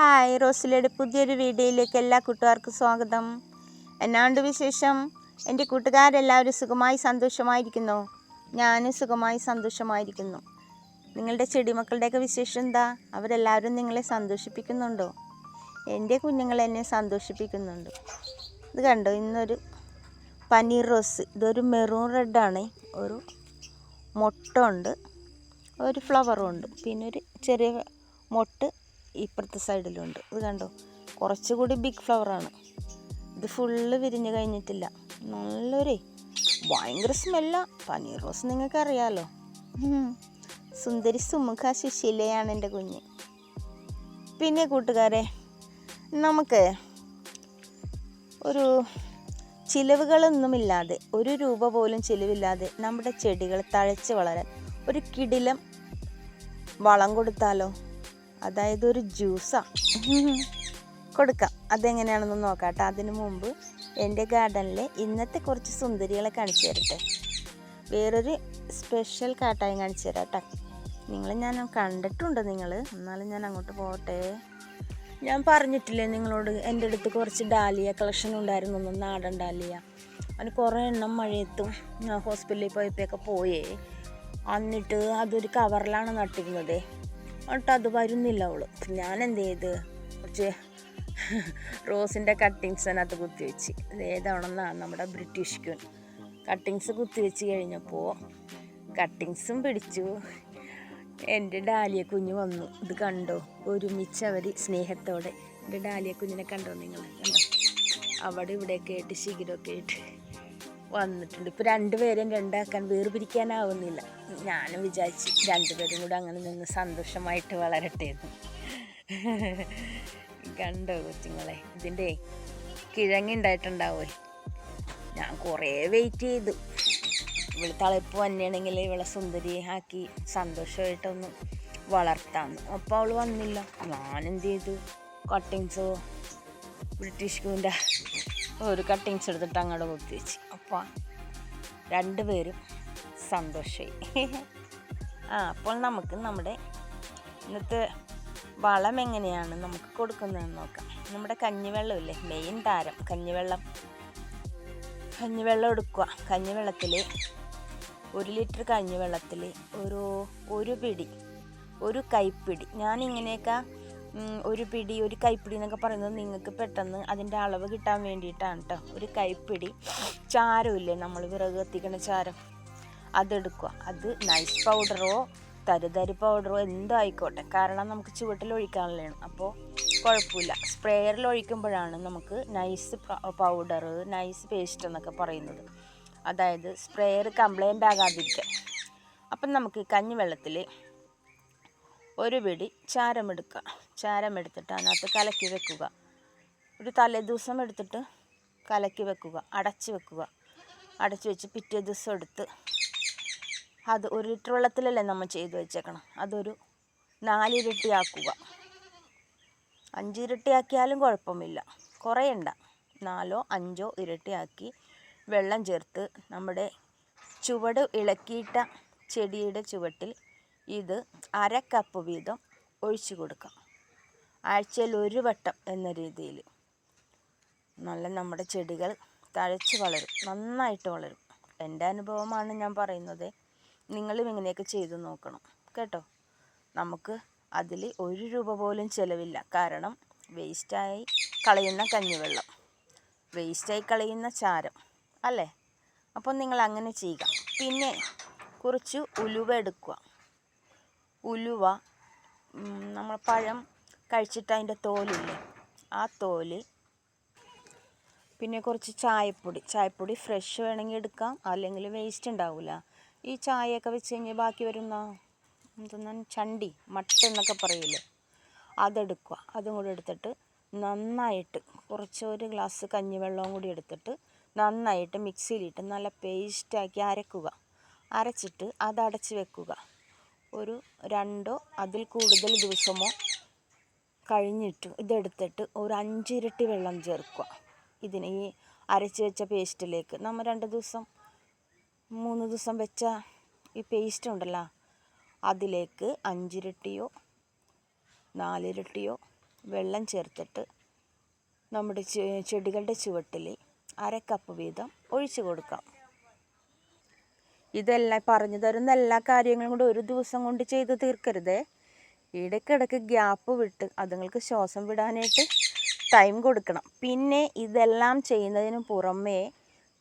Hi റോസിലയുടെ പുതിയൊരു വീഡിയോയിലേക്ക് എല്ലാ കൂട്ടുകാർക്കും സ്വാഗതം. എന്നാണ്ട് വിശേഷം? എന്റെ കൂട്ടുകാരെല്ലാവരും സുഖമായി സന്തോഷമായിരിക്കുന്നു. ഞാനും സുഖമായി സന്തോഷമായിരിക്കുന്നു. നിങ്ങളുടെ ചെടിമക്കളുടെയൊക്കെ വിശേഷം എന്താ? അവരെല്ലാവരും നിങ്ങളെ സന്തോഷിപ്പിക്കുന്നുണ്ടോ? എന്റെ കുഞ്ഞുങ്ങൾ എന്നെ സന്തോഷിപ്പിക്കുന്നുണ്ട്. ഇത് കണ്ടോ? ഇന്നൊരു പനീർ റോസ്. ഇതൊരു മെറൂൺ റെഡാണ്. ഒരു മുട്ട ഉണ്ട്. ഒരു ഫ്ലവറും ഉണ്ട്. പിന്നെ ഒരു ചെറിയ മൊട്ട് ഇപ്പുറത്തെ സൈഡിലുണ്ട്. ഇത് കണ്ടോ? കുറച്ചുകൂടി ബിഗ് ഫ്ലവറാണ് ഇത് ഫുള്ള് വിരിഞ്ഞ് കഴിഞ്ഞിട്ടില്ല. നല്ലൊരു ഭയങ്കര സ്മെല്ല പനീർ റോസ് നിങ്ങൾക്ക് അറിയാലോ സുന്ദരി സുമുഖ സുശീലയാണ് എന്റെ കുഞ്ഞ്. പിന്നെ കൂട്ടുകാരെ നമുക്ക് ഒരു ചിലവുകളൊന്നുമില്ലാതെ ഒരു രൂപ പോലും ചിലവില്ലാതെ നമ്മുടെ ചെടികൾ തഴച്ച് വളരാൻ ഒരു കിടിലം വളം കൊടുത്താലോ? അതായത് ഒരു ജ്യൂസാണ് കൊടുക്കാം. അതെങ്ങനെയാണെന്ന് നോക്കാം അതിനു മുമ്പ് എന്റെ ഗാർഡനിലെ ഇന്നത്തെ കുറച്ച് സുന്ദരികളെ കാണിച്ചു തരട്ടെ. വേറൊരു സ്പെഷ്യൽ കാട്ടായി കാണിച്ചു തരാം കേട്ടോ നിങ്ങൾ ഞാൻ കണ്ടിട്ടുണ്ട് നിങ്ങൾ എന്നാലും ഞാൻ അങ്ങോട്ട് പോകട്ടെ. ഞാൻ പറഞ്ഞിട്ടില്ലേ നിങ്ങളോട് എന്റെ അടുത്ത് കുറച്ച് ഡാലിയ കളക്ഷൻ ഉണ്ടായിരുന്നു നാടൻ ഡാലിയ. അതിന് കുറേ എണ്ണം മഴയത്തും ഹോസ്പിറ്റലിൽ പോയപ്പോഴൊക്കെ പോയേ. എന്നിട്ട് അതൊരു കവറിലാണ് നട്ടിരുന്നത്. എന്നിട്ട് അത് വരുന്നില്ല അവൾ. ഞാൻ എന്ത് ചെയ്ത്? കുറച്ച് റോസിന്റെ കട്ടിങ്സ് അതിനകത്ത് കുത്തിവെച്ച് ഏതാണെന്നാണ് നമ്മുടെ ബ്രിട്ടീഷ് ക്യൂൻ. കട്ടിങ്സ് കുത്തിവെച്ച് കഴിഞ്ഞപ്പോൾ കട്ടിങ്സും പിടിച്ചു. എന്റെ ഡാലിയ കുഞ്ഞ് വന്നു. ഇത് കണ്ടോ? ഒരുമിച്ച് അവർ സ്നേഹത്തോടെ. എന്റെ ഡാലിയ കുഞ്ഞിനെ കണ്ടോ നിങ്ങൾ കണ്ടോ? അവിടെ ഇവിടെയൊക്കെ ആയിട്ട് ശിഖിരമൊക്കെ ആയിട്ട്. വന്നിട്ടുണ്ട്. ഇപ്പോൾ രണ്ടുപേരും രണ്ടാക്കാൻ വേർപിരിക്കാനാവുന്നില്ല. ഞാനും വിചാരിച്ച് രണ്ടുപേരും കൂടെ അങ്ങനെ നിന്ന് സന്തോഷമായിട്ട് വളരട്ടെ എന്ന് കണ്ടോ കൊച്ചുങ്ങളെ? ഇതിന്റെ കിഴങ്ങുണ്ടായിട്ടുണ്ടാവുമേ ഞാൻ കുറേ വെയിറ്റ് ചെയ്തു. ഇവൾ തളിപ്പ് വന്നെയാണെങ്കിൽ ഇവളെ സുന്ദരി ആക്കി സന്തോഷമായിട്ടൊന്ന് വളർത്താന്ന്. അപ്പോൾ അവൾ വന്നില്ല. ഞാൻ എന്ത് ചെയ്തു? കട്ടിങ്സോ ബ്രിട്ടീഷ് കൂന്റെ ഒരു കട്ടിങ്സ് എടുത്തിട്ട് അങ്ങോട്ട് കുത്തി വെച്ച് അപ്പോൾ രണ്ടുപേരും സന്തോഷമായി ആ അപ്പോൾ നമുക്ക് നമ്മുടെ ഇന്നത്തെ വളം എങ്ങനെയാണ് നമുക്ക് കൊടുക്കുന്നതെന്ന് നോക്കാം. നമ്മുടെ കഞ്ഞിവെള്ളമില്ലേ മെയിൻ താരം കഞ്ഞിവെള്ളം. കഞ്ഞിവെള്ളം എടുക്കുക. കഞ്ഞിവെള്ളത്തിൽ ഒരു ലിറ്റർ കഞ്ഞിവെള്ളത്തിൽ ഒരു ഒരു പിടി ഒരു കൈപ്പിടി. ഞാൻ ഇങ്ങനെയൊക്കെ ഒരു പിടി ഒരു കൈപ്പിടി എന്നൊക്കെ പറയുന്നത് നിങ്ങൾക്ക് പെട്ടെന്ന് അതിന്റെ അളവ് കിട്ടാൻ വേണ്ടിയിട്ടാണ് കേട്ടോ ഒരു കൈപ്പിടി. ചാരമില്ലേ? നമ്മൾ വിറക് കത്തിക്കണ ചാരം. അതെടുക്കുക. അത് നൈസ് പൗഡറോ തരിതരി പൗഡറോ എന്തോ ആയിക്കോട്ടെ കാരണം നമുക്ക് ചുവട്ടിൽ ഒഴിക്കാനുള്ളതാണ്. അപ്പോൾ കുഴപ്പമില്ല. സ്പ്രേയറിൽ ഒഴിക്കുമ്പോഴാണ് നമുക്ക് നൈസ് പൗഡർ നൈസ് പേസ്റ്റ് എന്നൊക്കെ പറയുന്നത്. അതായത് സ്പ്രേയർ കംപ്ലൈന്റ് ആകാതിരിക്കാൻ. അപ്പം നമുക്ക് കഞ്ഞിവെള്ളത്തിൽ ഒരു പിടി ചാരമെടുക്കുക ചാരമെടുത്തിട്ട് അതിനകത്ത് കലക്കി വെക്കുക. ഒരു തലേ തലേദിവസം എടുത്തിട്ട് കലക്കി വെക്കുക അടച്ച് വെക്കുക. അടച്ച് വെച്ച് പിറ്റേ ദിവസം എടുത്ത് അത് ഒരു ലിറ്റർ വെള്ളത്തിലല്ലേ നമ്മൾ ചെയ്ത് വെച്ചേക്കണം? അതൊരു അഞ്ചിരട്ടി ആക്കിയാലും കുഴപ്പമില്ല. കുറയണ്ട. നാലോ അഞ്ചോ ഇരട്ടിയാക്കി വെള്ളം ചേർത്ത് നമ്മുടെ ചുവട് ഇളക്കിയിട്ട ചെടിയുടെ ചുവട്ടിൽ ഇത് അര കപ്പ് വീതം ഒഴിച്ചു കൊടുക്കാം. ആഴ്ചയിൽ ഒരു വട്ടം എന്ന രീതിയിൽ. നല്ല നമ്മുടെ ചെടികൾ തഴച്ച് വളരും. നന്നായിട്ട് വളരും. എന്റെ അനുഭവമാണ് ഞാൻ പറയുന്നത്. നിങ്ങളും ഇങ്ങനെയൊക്കെ ചെയ്തു നോക്കണം. കേട്ടോ? നമുക്ക് അതിൽ ഒരു രൂപ പോലും ചിലവില്ല. കാരണം വേസ്റ്റായി കളയുന്ന കഞ്ഞിവെള്ളം. വേസ്റ്റായി കളയുന്ന ചാരം. അല്ലേ? അപ്പോൾ നിങ്ങൾ അങ്ങനെ ചെയ്യുക. പിന്നെ കുറച്ച് ഉലുവ എടുക്കുക. ഉലുവ നമ്മൾ പഴം കഴിച്ചിട്ട് അതിന്റെ തോലില്ലേ ആ തോൽ. പിന്നെ കുറച്ച് ചായപ്പൊടി ചായപ്പൊടി ഫ്രഷ് വേണമെങ്കിൽ എടുക്കാം അല്ലെങ്കിൽ വേസ്റ്റ് ഉണ്ടാവില്ല ഈ ചായയൊക്കെ വെച്ച് കഴിഞ്ഞാൽ ബാക്കി വരുന്ന എന്തെന്നാ ചണ്ടി മട്ട എന്നൊക്കെ പറയില്ലേ അതെടുക്കുക. അതും കൂടി എടുത്തിട്ട് നന്നായിട്ട് കുറച്ച് ഒരു ഗ്ലാസ് കഞ്ഞിവെള്ളവും കൂടി എടുത്തിട്ട് നന്നായിട്ട് മിക്സിയിലിട്ട് നല്ല പേസ്റ്റാക്കി അരക്കുക. അരച്ചിട്ട് അത് വെക്കുക. ഒരു രണ്ടോ അതിൽ കൂടുതൽ ദിവസമോ കഴിഞ്ഞിട്ട് ഇതെടുത്തിട്ട് ഒരു അഞ്ചിരട്ടി വെള്ളം ചേർക്കുക. ഇതിന് ഈ അരച്ച് വെച്ച പേസ്റ്റിലേക്ക്. നമ്മൾ രണ്ട് ദിവസം മൂന്ന് ദിവസം വെച്ച ഈ പേസ്റ്റ് ഉണ്ടല്ലോ അതിലേക്ക് അഞ്ചിരട്ടിയോ നാലിരട്ടിയോ വെള്ളം ചേർത്തിട്ട് നമ്മുടെ ചെടികളുടെ ചുവട്ടിൽ അര കപ്പ് വീതം ഒഴിച്ചു കൊടുക്കാം. ഇതെല്ലാം പറഞ്ഞു തരുന്ന എല്ലാ കാര്യങ്ങളും കൂടെ ഒരു ദിവസം കൊണ്ട് ചെയ്ത് തീർക്കരുതേ. ഇടയ്ക്കിടയ്ക്ക് ഗ്യാപ്പ് വിട്ട് അതുങ്ങൾക്ക് ശ്വാസം വിടാനായിട്ട് ടൈം കൊടുക്കണം. പിന്നെ ഇതെല്ലാം ചെയ്യുന്നതിന് പുറമേ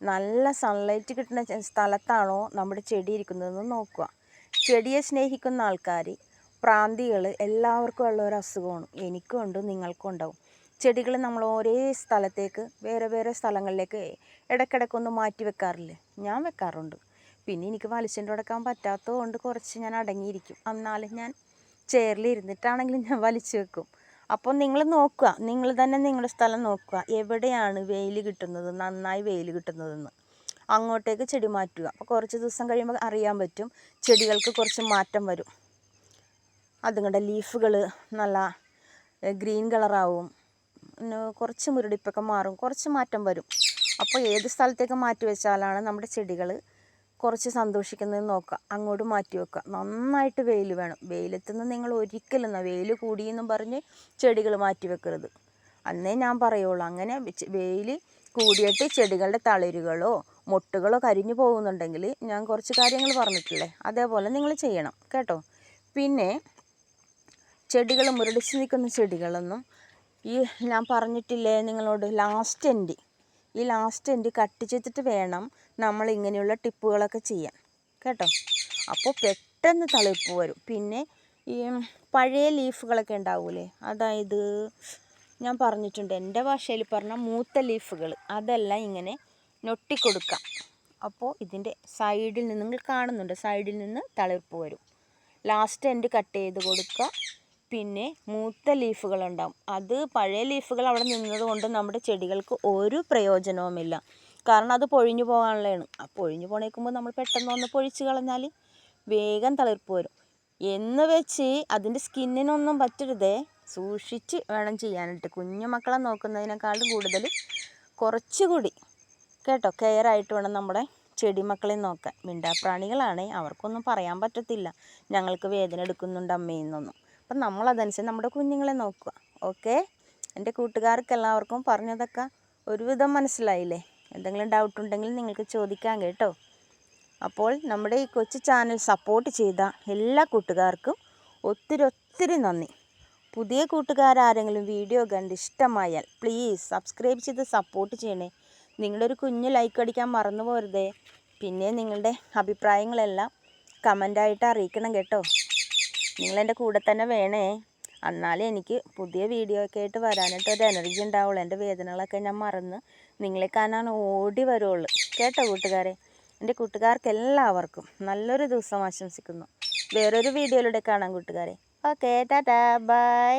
നല്ല സൺലൈറ്റ് കിട്ടുന്ന സ്ഥലത്താണോ നമ്മുടെ ചെടി ഇരിക്കുന്നതെന്ന് നോക്കുക. ചെടിയെ സ്നേഹിക്കുന്ന ആൾക്കാർ പ്രാന്തികൾ എല്ലാവർക്കും ഉള്ള ഒരു അസുഖമാണ്. എനിക്കും ഉണ്ട് നിങ്ങൾക്കും ഉണ്ടാവും. ചെടികൾ നമ്മൾ ഒരേ സ്ഥലത്തേക്ക് വേറെ വേറെ സ്ഥലങ്ങളിലേക്ക് ഇടയ്ക്കിടയ്ക്കൊന്ന് മാറ്റി വെക്കാറില്ലേ? ഞാൻ വെക്കാറുണ്ട്. പിന്നെ എനിക്ക് വലിച്ചുകൊണ്ട് കൊടുക്കാൻ പറ്റാത്തത് കൊണ്ട് കുറച്ച് ഞാൻ അടങ്ങിയിരിക്കും. എന്നാലും ഞാൻ ചെയറിൽ ഇരുന്നിട്ടാണെങ്കിലും ഞാൻ വലിച്ചു വെക്കും. അപ്പോൾ നിങ്ങൾ നോക്കുക. നിങ്ങൾ തന്നെ നിങ്ങളുടെ സ്ഥലം നോക്കുക. എവിടെയാണ് വെയിൽ കിട്ടുന്നത്? നന്നായി വെയിൽ കിട്ടുന്നതെന്ന്. അങ്ങോട്ടേക്ക് ചെടി മാറ്റുക. അപ്പോൾ കുറച്ച് ദിവസം കഴിയുമ്പോൾ അറിയാൻ പറ്റും. ചെടികൾക്ക് കുറച്ച് മാറ്റം വരും. അതുങ്ങളുടെ ലീഫുകൾ നല്ല ഗ്രീൻ കളറാവും കുറച്ച് മുരടിപ്പൊക്കെ മാറും. കുറച്ച് മാറ്റം വരും. അപ്പോൾ ഏത് സ്ഥലത്തേക്ക് മാറ്റി വെച്ചാലാണ് നമ്മുടെ ചെടികൾ കുറച്ച് സന്തോഷിക്കുന്നത് നോക്കുക. അങ്ങോട്ട് മാറ്റി വെക്കുക. നന്നായിട്ട് വെയിൽ വേണം. വെയിലത്ത് നിന്ന് നിങ്ങൾ ഒരിക്കലും വെയിൽ കൂടിയെന്നും പറഞ്ഞ് ചെടികൾ മാറ്റി വെക്കരുത്. അന്നേ ഞാൻ പറയുള്ളൂ. അങ്ങനെ വെയിൽ കൂടിയിട്ട് ചെടികളുടെ തളിരുകളോ മൊട്ടുകളോ കരിഞ്ഞു പോകുന്നുണ്ടെങ്കിൽ ഞാൻ കുറച്ച് കാര്യങ്ങൾ പറഞ്ഞിട്ടില്ലേ? അതേപോലെ നിങ്ങൾ ചെയ്യണം. കേട്ടോ? പിന്നെ ചെടികൾ മുരടിച്ച് നിൽക്കുന്ന ചെടികളൊന്നും ഈ ഞാൻ പറഞ്ഞിട്ടില്ലേ നിങ്ങളോട് ലാസ്റ്റ് എൻഡ്. ഈ ലാസ്റ്റ് എൻഡ് കട്ട് ചെയ്തിട്ട് വേണം നമ്മൾ ഇങ്ങനെയുള്ള ടിപ്പുകളൊക്കെ ചെയ്യാം. കേട്ടോ? അപ്പോൾ പെട്ടെന്ന് തളിപ്പ് വരും. പിന്നെ ഈ പഴയ ലീഫുകളൊക്കെ ഉണ്ടാവൂലേ? അതായത് ഞാൻ പറഞ്ഞിട്ടുണ്ട് എന്റെ ഭാഷയിൽ പറഞ്ഞ മൂത്ത ലീഫുകൾ. അതെല്ലാം ഇങ്ങനെ ഞൊട്ടിക്കൊടുക്കാം. അപ്പോൾ ഇതിന്റെ സൈഡിൽ നിന്ന് നിങ്ങൾ കാണുന്നുണ്ട് സൈഡിൽ നിന്ന് തളിർപ്പ് വരും. ലാസ്റ്റ് എൻഡ് കട്ട് ചെയ്ത് കൊടുക്കുക. പിന്നെ മൂത്ത ലീഫുകൾ ഉണ്ടാവും അത് പഴയ ലീഫുകൾ അവിടെ നിന്നത് കൊണ്ട് നമ്മുടെ ചെടികൾക്ക് ഒരു പ്രയോജനവുമില്ല. കാരണം അത് പൊഴിഞ്ഞു പോകാനുള്ളതാണ്. ആ പൊഴിഞ്ഞു പോണേക്കുമ്പോൾ നമ്മൾ പെട്ടെന്ന് ഒന്ന് പൊഴിച്ച് കളഞ്ഞാൽ വേഗം തളിർപ്പ് വരും. എന്ന് വെച്ച് അതിന്റെ സ്കിന്നിനൊന്നും പറ്റരുതേ. സൂക്ഷിച്ച് വേണം ചെയ്യാനായിട്ട്. കുഞ്ഞു മക്കളെ നോക്കുന്നതിനേക്കാളും കൂടുതൽ കുറച്ചുകൂടി കേട്ടോ കെയർ ആയിട്ട് വേണം നമ്മുടെ ചെടി മക്കളെ നോക്കാൻ. മിണ്ടാപ്രാണികളാണ്. അവർക്കൊന്നും പറയാൻ പറ്റത്തില്ല. ഞങ്ങൾക്ക് വേദന എടുക്കുന്നുണ്ട് അമ്മയെന്നൊന്നും അപ്പം നമ്മളതനുസരിച്ച് നമ്മുടെ കുഞ്ഞുങ്ങളെ നോക്കുക. ഓക്കെ? എന്റെ കൂട്ടുകാർക്ക് എല്ലാവർക്കും പറഞ്ഞതൊക്കെ ഒരുവിധം മനസ്സിലായില്ലേ? എന്തെങ്കിലും ഡൗട്ട് ഉണ്ടെങ്കിൽ നിങ്ങൾക്ക് ചോദിക്കാം കേട്ടോ. അപ്പോൾ നമ്മുടെ ഈ കൊച്ചു ചാനൽ സപ്പോർട്ട് ചെയ്ത എല്ലാ കൂട്ടുകാർക്കും ഒത്തിരി ഒത്തിരി നന്ദി. പുതിയ കൂട്ടുകാരാരെങ്കിലും വീഡിയോ കണ്ട് ഇഷ്ടമായാൽ പ്ലീസ് സബ്സ്ക്രൈബ് ചെയ്ത് സപ്പോർട്ട് ചെയ്യണേ. നിങ്ങളുടെ ഒരു കുഞ്ഞ് ലൈക്ക് അടിക്കാൻ മറന്നു പോരുതേ. പിന്നെ നിങ്ങളുടെ അഭിപ്രായങ്ങളെല്ലാം കമന്റായിട്ട് അറിയിക്കണം കേട്ടോ. നിങ്ങളെന്റെ കൂടെ തന്നെ വേണേ. എന്നാലേ എനിക്ക് പുതിയ വീഡിയോ ഒക്കെ ആയിട്ട് വരാനായിട്ട് ഒരു എനർജി ഉണ്ടാവുള്ളൂ. എന്റെ വേദനകളൊക്കെ ഞാൻ മറന്ന് നിങ്ങളെ കാണാൻ ഓടി വരുള്ളൂ. കേട്ടോ കൂട്ടുകാരെ? എന്റെ കൂട്ടുകാർക്ക് എല്ലാവർക്കും നല്ലൊരു ദിവസം ആശംസിക്കുന്നു. വേറൊരു വീഡിയോയിലൂടെ കാണാം കൂട്ടുകാരെ. Okay tata bye